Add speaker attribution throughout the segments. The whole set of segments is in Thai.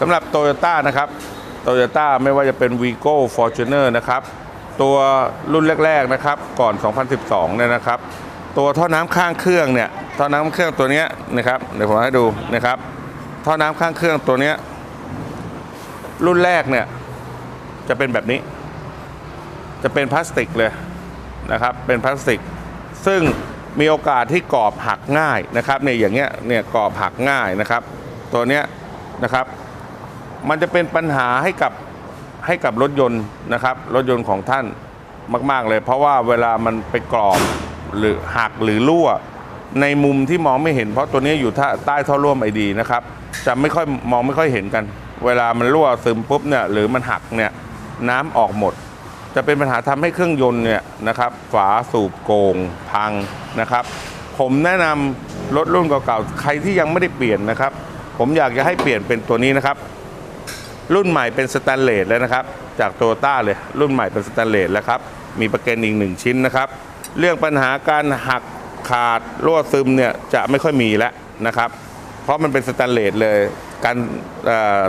Speaker 1: สำหรับ t o y ยต้นะครับโตโยต้าไม่ว่าจะเป็น v ีโก้ Fortuner นะครับ ตัวรุ่นแรกๆนะครับ ก่อน 2012 เนี่ยนะครับ ตัวท่อน้ำข้างเครื่องเนี่ย ท่อน้ำเครื่องตัวนี้นะครับ เดี๋ยวผมให้ดูนะครับ ท่อน้ำข้างเครื่องตัวนี้ รุ่นแรกเนี่ย จะเป็นแบบนี้ จะเป็นพลาสติกเลยนะครับ เป็นพลาสติก ซึ่งมีโอกาสที่กรอบหักง่ายนะครับเนี่ยอย่างเงี้ย เนี่ยกรอบหักง่ายนะครับ ตัวเนี้ยนะครับ มันจะเป็นปัญหาให้กับให้กับรถยนต์นะครับรถยนต์ของท่านมาก ๆ เลย เพราะว่าเวลามันไปกรอบหรือหักหรือรั่ว ในมุมที่มองไม่เห็น เพราะตัวนี้อยู่ท่าใต้ท่อร่วมไอดีนะครับ จะไม่ค่อยมองไม่ค่อยเห็นกัน เวลามันรั่วซึมปุ๊บเนี่ยหรือมันหักเนี่ยน้ำออกหมด จะเป็นปัญหาทำให้เครื่องยนต์เนี่ยนะครับ ฝาสูบโกงพังนะครับ ผมแนะนำรถรุ่นเก่าๆใครที่ยังไม่ได้เปลี่ยนนะครับ ผมอยากจะให้เปลี่ยนเป็นตัวนี้นะครับ รุ่นใหม่เป็นสแตนเลสแล้วนะครับ จากโตโยต้าเลยรุ่นใหม่เป็นสแตนเลสแล้วครับ มีประกันอีกหนึ่งชิ้นนะครับ เรื่องปัญหาการหักขาดรั่วซึมเนี่ยจะไม่ค่อยมีแล้วนะครับ เพราะมันเป็นสแตนเลสเลยการ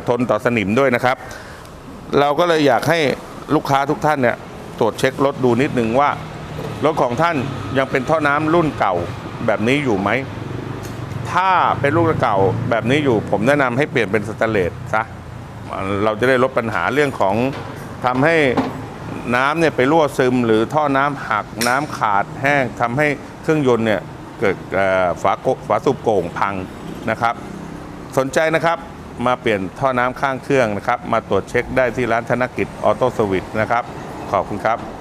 Speaker 1: ทนต่อสนิมด้วยนะครับ เราก็เลยอยากให้ลูกค้าทุกท่านเนี่ยตรวจเช็ครถดูนิดนึงว่ารถของท่านยังเป็นท่อน้ำรุ่นเก่าแบบนี้อยู่ไหม ถ้าเป็นรุ่นเก่าแบบนี้อยู่ ผมแนะนำให้เปลี่ยนเป็นสแตนเลสซะ เราจะได้ลดปัญหาเรื่องของทำให้น้ำเนี่ยไปรั่วซึม หรือท่อน้ำหักน้ำขาดแห้งทำให้เครื่องยนต์เนี่ยเกิดฝาฝาสูบโก่งพังนะครับ สนใจนะครับมาเปลี่ยนท่อน้ำข้างเครื่องนะครับ มาตรวจเช็คได้ที่ร้านธนกิจออโต้สวิตนะครับ ขอบคุณครับ